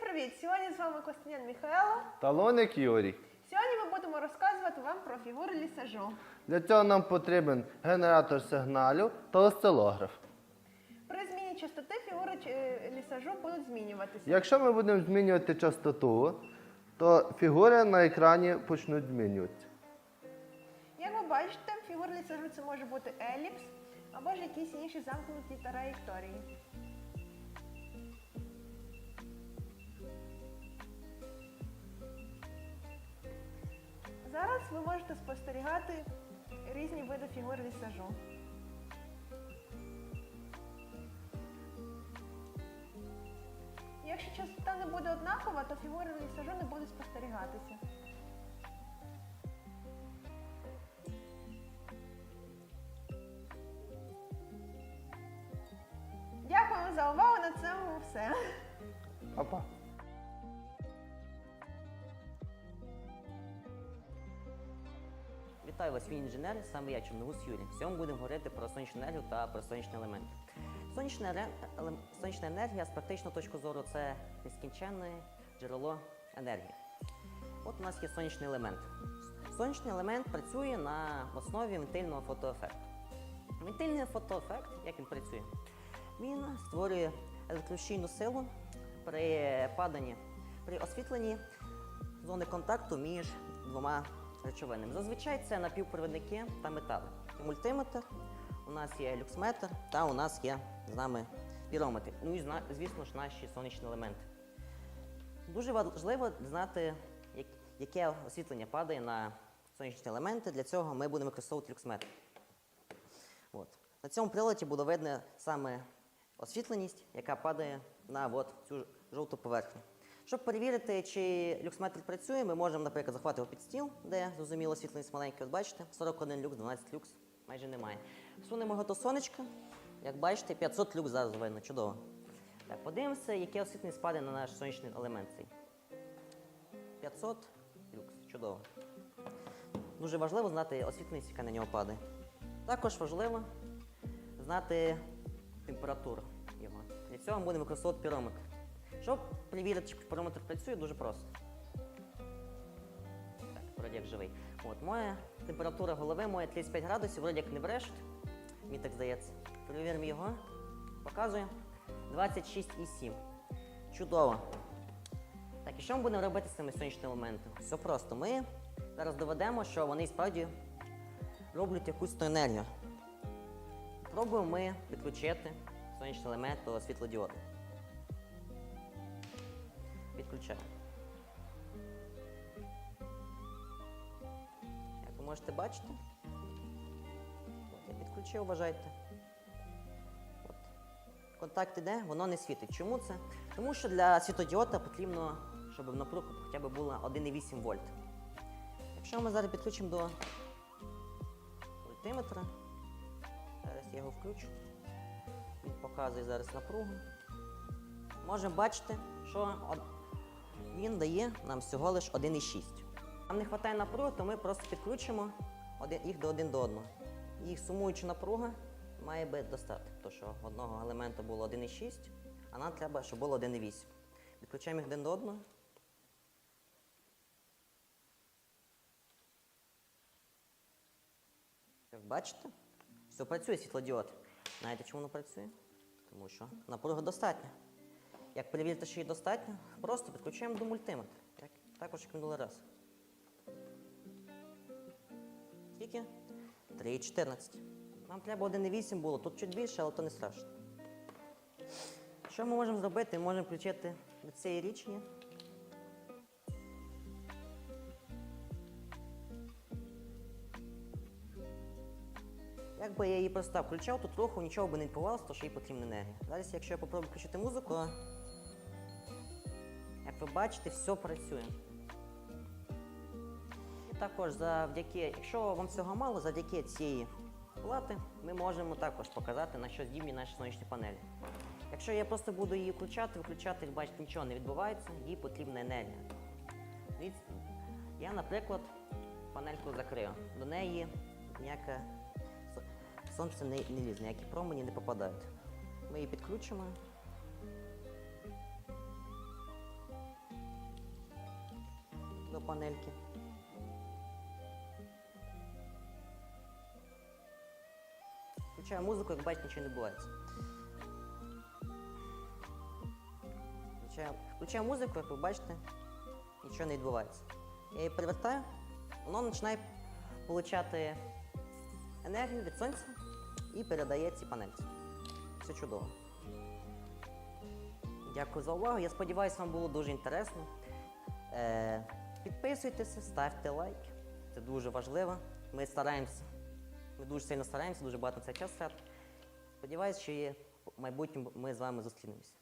привіт! Сьогодні з вами Костянян Михайло. Талоник Юрій. Сьогодні ми будемо розказувати вам про фігури лісажу. Для цього нам потрібен генератор сигналів та осцилограф. При зміні частоти фігури е, лісажу будуть змінюватися. Якщо ми будемо змінювати частоту, то фігури на екрані почнуть змінюватися. Як ви бачите, фігура лісажу це може бути еліпс або ж якісь інші замкнуті траєкторії. Можете спостерігати різні види фігур лісажу. Якщо частота не буде однакова, то фігури лісажу не будуть спостерігатися. Дякуємо за увагу. На цьому все. Па-па. Вітаю вас, ви інженери, саме я Чорновус Юрій. Сьогодні будемо говорити про сонячну енергію та про сонячні елементи. Сонячна, сонячна енергія з практичної точки зору це нескінченне джерело енергії. От у нас є сонячний елемент. Сонячний елемент працює на основі вентильного фотоефекту. Вентильний фотоефект, як він працює? Він створює електрощійну силу при паданні, при освітленні зони контакту між двома речовинами. Зазвичай це напівпровідники та метали. Мультиметр, у нас є люксметр та у нас є з нами пірометр. Ну і звісно ж наші сонячні елементи. Дуже важливо знати, яке освітлення падає на сонячні елементи. Для цього ми будемо використовувати люксметр. От. На цьому приладі буде видно саме освітленість, яка падає на от цю жовту поверхню. Щоб перевірити, чи люксметр працює, ми можемо, наприклад, захвати його під стіл, де зрозуміло освітленість маленька. От бачите, 41 люкс, 12 люкс, майже немає. Сунемо його до сонечка. Як бачите, 500 люкс зараз видно, чудово. Так, подивимося, яке освітлення спаде на наш сонячний елемент цей. 500 люкс, чудово. Дуже важливо знати освітленість, яка на нього падає. Також важливо знати температуру його. Для цього ми будемо використовувати пірометр. Щоб перевірити, чи пірометр працює, дуже просто. Так, вроді як живий. От, моя температура голови моя 35 градусів, вроді як не брешуть. Мені так здається. Перевіримо його. Показує 26,7. Чудово. Так, і що ми будемо робити з цими сонячними елементами? Все просто. Ми зараз доведемо, що вони справді роблять якусь ту енергію. Пробуємо ми підключити сонячний елемент до світлодіоду. Підключаємо. Як ви можете бачити, от я підключив, вважайте. От. Контакт іде, воно не світить. Чому це? Тому що для світодіода потрібно, щоб напруга хоча б була 1,8 вольт. Якщо ми зараз підключимо до мультиметра, зараз я його включу, він показує зараз напругу. Можемо бачити, що він дає нам всього лише 1,6. Нам не вистачає напруги, то ми просто підключимо їх до один до одного. Їх сумуючи напруга має бути достати. Тому що одного елемента було 1,6, а нам треба, щоб було 1,8. Підключаємо їх один до одного. Як бачите, все працює світлодіод. Знаєте, чому воно працює? Тому що напруга достатня. Як перевірити, що її достатньо, просто підключаємо до мультиметра. Так, також як минулий раз. Скільки? 3,14. Нам треба 1,8 було, тут чуть більше, але то не страшно. Що ми можемо зробити? Ми можемо включити до цієї річні. Якби я її просто включав, тут руху нічого би не відбувалося, тому що їй потрібна енергія. Зараз, якщо я попробую включити музику, то, як ви бачите, все працює. І також завдяки, якщо вам цього мало, завдяки цієї плати ми можемо також показати, на що здібні наші сонячні панелі. Якщо я просто буду її включати, виключати, бачите, нічого не відбувається, їй потрібна енергія. Я, наприклад, панельку закрив. До неї ніяка со- сонце не, не лізе, ніякі промені не попадають. Ми її підключимо. Панельки. Включаю музику, як бачите, нічого не відбувається. Включаю, включаю музику, як ви бачите, нічого не відбувається. Я її перевертаю, воно починає получати енергію від сонця і передає ці панельці. Все чудово. Дякую за увагу. Я сподіваюся, вам було дуже інтересно. Е, підписуйтеся, ставте лайк. Це дуже важливо. Ми стараємося. Ми дуже сильно стараємося, дуже багато на цей час втратили. Сподіваюсь, що є в майбутньому ми з вами зустрінемося.